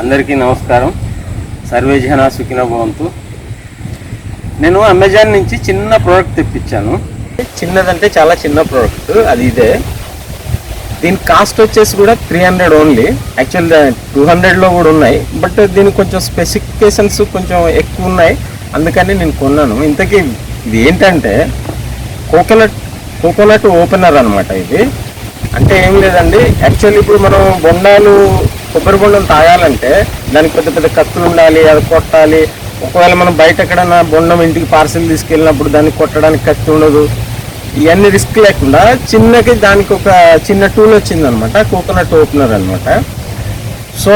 అందరికీ నమస్కారం. సర్వే జన సుఖిన భవంతు. నేను అమెజాన్ నుంచి చిన్న ప్రోడక్ట్ తెప్పించాను. చిన్నదంటే చాలా చిన్న ప్రోడక్ట్ అది ఇదే. దీని కాస్ట్ వచ్చేసి కూడా three hundred only actual two హండ్రెడ్లో కూడా ఉన్నాయి. బట్ దీనికి కొంచెం స్పెసిఫికేషన్స్ కొంచెం ఎక్కువ ఉన్నాయి. అందుకని నేను కొన్నాను. ఇంతకీ ఇది ఏంటంటే కోకోనట్ కోకోనట్ ఓపెనర్ అనమాట ఇది. అంటే ఏం లేదండి. యాక్చువల్లీ ఇప్పుడు మనం బొండాలు కొబ్బరి బొండం తాగాలంటే దానికి పెద్ద పెద్ద కత్తులు ఉండాలి అది కొట్టాలి. ఒకవేళ మనం బయట ఎక్కడైనా బొండం ఇంటికి పార్సిల్ తీసుకెళ్ళినప్పుడు దాన్ని కొట్టడానికి కత్తి ఉండదు. ఇవన్నీ రిస్క్ లేకుండా చిన్నకి దానికి ఒక చిన్న టూల్ వచ్చిందనమాట కోకోనట్ ఓపెనర్ అనమాట. సో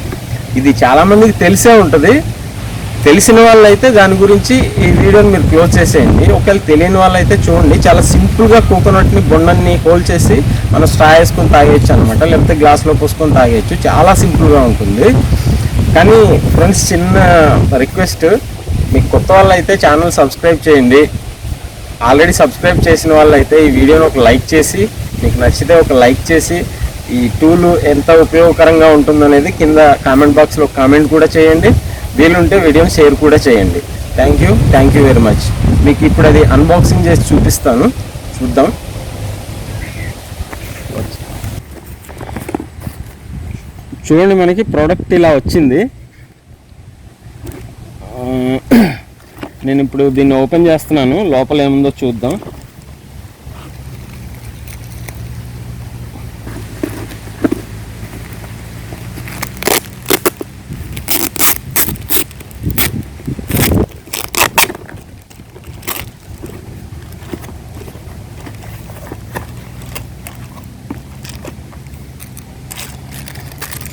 ఇది చాలామందికి తెలిసే ఉంటుంది. తెలిసిన వాళ్ళైతే దాని గురించి ఈ వీడియోని మీరు క్లోజ్ చేసేయండి. ఒకవేళ తెలియని వాళ్ళైతే చూడండి. చాలా సింపుల్గా కోకోనట్ని బొండని హోల్ చేసి మనం స్ట్రా వేసుకొని తాగేయచ్చు అనమాట లేకపోతే గ్లాస్లో పోసుకొని తాగేయచ్చు. చాలా సింపుల్గా ఉంటుంది. కానీ ఫ్రెండ్స్ చిన్న రిక్వెస్ట్. మీకు కొత్త వాళ్ళైతే ఛానల్ సబ్స్క్రైబ్ చేయండి. ఆల్రెడీ సబ్స్క్రైబ్ చేసిన వాళ్ళైతే ఈ వీడియోని ఒక లైక్ చేసి మీకు నచ్చితే ఒక లైక్ చేసి ఈ టూలు ఎంత ఉపయోగకరంగా ఉంటుందనేది కింద కామెంట్ బాక్స్లో కామెంట్ కూడా చేయండి. వీలుంటే వీడియో షేర్ కూడా చేయండి. Thank you thank you very much మీకు ఇప్పుడు అది అన్బాక్సింగ్ చేసి చూపిస్తాను. చూద్దాం. చూడండి మనకి ప్రోడక్ట్ ఇలా వచ్చింది. నేను ఇప్పుడు దీన్ని ఓపెన్ చేస్తున్నాను. లోపల ఏముందో చూద్దాం.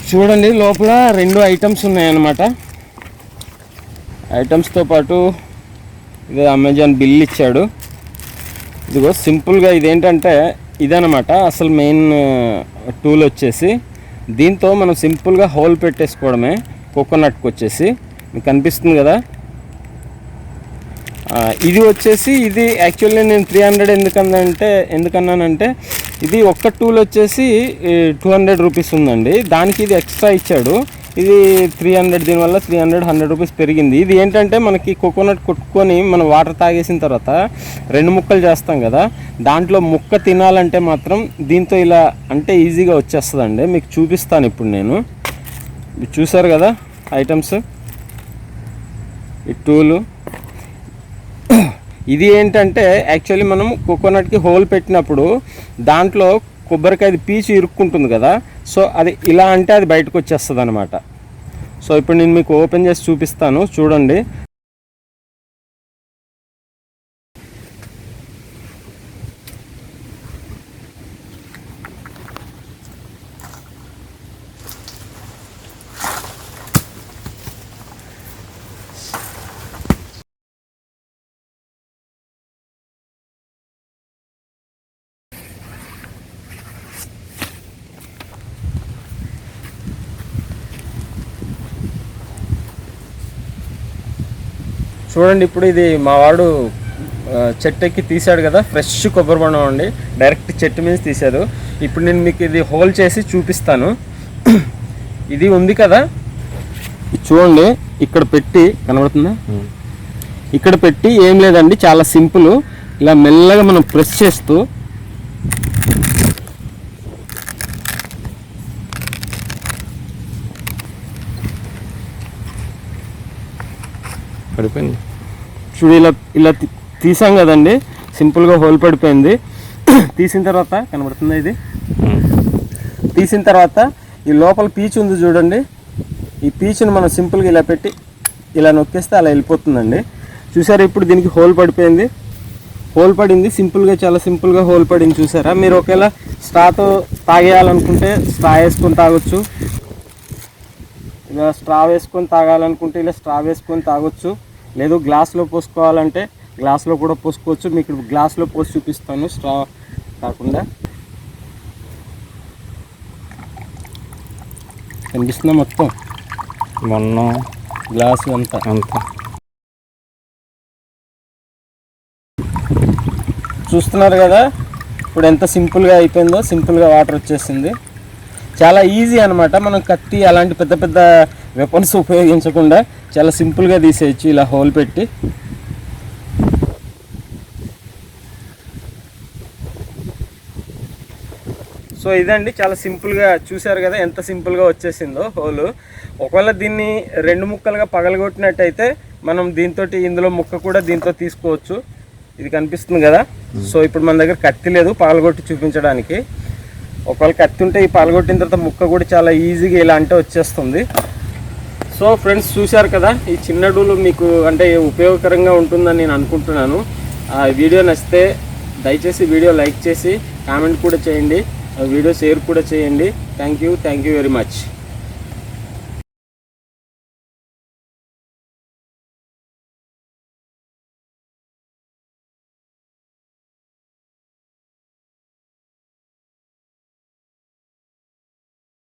చూడండి లోపల రెండు ఐటమ్స్ ఉన్నాయన్నమాట. ఐటమ్స్తో పాటు ఇది అమెజాన్ బిల్ ఇచ్చాడు. ఇదిగో సింపుల్గా ఇదేంటంటే ఇదనమాట అసలు మెయిన్ టూల్ uh, వచ్చేసి. దీంతో మనం సింపుల్గా హోల్ పెట్టేసుకోవడమే కోకోనట్కి వచ్చేసి. మీకు కనిపిస్తుంది కదా? ఇది వచ్చేసి ఇది యాక్చువల్లీ నేను త్రీ హండ్రెడ్ ఎందుకందంటే ఎందుకన్నానంటే ఇది ఒక్క టూల్ వచ్చేసి టూ హండ్రెడ్ రూపీస్ ఉందండి. దానికి ఇది ఎక్స్ట్రా ఇచ్చాడు. ఇది త్రీ హండ్రెడ్ దీనివల్ల త్రీ హండ్రెడ్ హండ్రెడ్ రూపీస్ పెరిగింది. ఇది ఏంటంటే మనకి కోకోనట్ కొట్టుకొని మనం వాటర్ తాగేసిన తర్వాత రెండు ముక్కలు చేస్తాం కదా దాంట్లో ముక్క తినాలంటే మాత్రం దీంతో ఇలా అంటే ఈజీగా వచ్చేస్తుందండి. మీకు చూపిస్తాను ఇప్పుడు నేను. ఇది చూసారు కదా ఐటమ్స్ ఈ టూలు ఇది ఏంటంటే యాక్చువల్లీ మనం కోకోనట్కి హోల్ పెట్టినప్పుడు దాంట్లో కొబ్బరికాయ పీచు ఇరుక్కుంటుంది కదా సో అది ఇలా అంటే అది బయటకు వచ్చేస్తుంది అనమాట సో ఇప్పుడు నేను మీకు ఓపెన్ చేసి చూపిస్తాను చూడండి. చూడండి ఇప్పుడు ఇది మా వాడు చెట్టు ఎక్కి తీశాడు కదా ఫ్రెష్ కొబ్బరి బొండం అండి. డైరెక్ట్ చెట్టు మీద తీశాడు. ఇప్పుడు నేను మీకు ఇది హోల్ చేసి చూపిస్తాను. ఇది ఉంది కదా? చూడండి ఇక్కడ పెట్టి కనబడుతుందా? ఇక్కడ పెట్టి ఏం లేదండి చాలా సింపుల్. ఇలా మెల్లగా మనం ప్రెస్ చేస్తూ పడిపోయింది. చూడు ఇలా ఇలా తీసాం కదండి. సింపుల్గా హోల్ పడిపోయింది. తీసిన తర్వాత కనబడుతుందా ఇది? తీసిన తర్వాత ఈ లోపల పీచు ఉంది చూడండి. ఈ పీచుని మనం సింపుల్గా ఇలా పెట్టి ఇలా నొక్కేస్తే అలా వెళ్ళిపోతుందండి. చూసారా ఇప్పుడు దీనికి హోల్ పడిపోయింది. హోల్ పడింది. సింపుల్గా చాలా సింపుల్గా హోల్ పడింది చూసారా? మీరు ఒకవేళ స్ట్రాతో తాగేయాలనుకుంటే స్ట్రా వేసుకొని తాగొచ్చు. ఇలా స్ట్రా వేసుకొని తాగాలనుకుంటే ఇలా స్ట్రా వేసుకొని తాగొచ్చు. లేదు గ్లాస్లో పోసుకోవాలంటే గ్లాస్లో కూడా పోసుకోవచ్చు. మీకు గ్లాస్లో పోసి చూపిస్తాను. స్ట్రా కాకుండా. కనిపిస్తుందా మొత్తం? మొన్న గ్లాసు అంతా. అంత. చూస్తున్నారు కదా? ఇప్పుడు ఎంత సింపుల్గా అయిపోయిందో సింపుల్గా వాటర్ వచ్చేసింది. చాలా ఈజీ అనమాట మనం కత్తి అలాంటి పెద్ద పెద్ద వెపన్స్ ఉపయోగించకుండా చాలా సింపుల్గా తీసేయచ్చు ఇలా హోల్ పెట్టి. సో ఇదండి చాలా సింపుల్గా చూశారు కదా ఎంత సింపుల్గా వచ్చేసిందో హోలు. ఒకవేళ దీన్ని రెండు ముక్కలుగా పగలగొట్టినట్టయితే మనం దీంతో ఇందులో ముక్క కూడా దీంతో తీసుకోవచ్చు. ఇది కనిపిస్తుంది కదా. సో ఇప్పుడు మన దగ్గర కత్తి లేదు పగలగొట్టి చూపించడానికి. ఒకవేళ కత్తి ఉంటే ఈ పగలగొట్టిన తర్వాత ముక్క కూడా చాలా ఈజీగా ఇలా అంటే వచ్చేస్తుంది. సో ఫ్రెండ్స్ చూశారు కదా ఈ చిన్న డూలు మీకు అంటే ఉపయోగకరంగా ఉంటుందని నేను అనుకుంటున్నాను. ఆ వీడియో నచ్చితే దయచేసి వీడియో లైక్ చేసి కామెంట్ కూడా చేయండి ఆ వీడియో షేర్ కూడా చేయండి. Thank you thank you very much.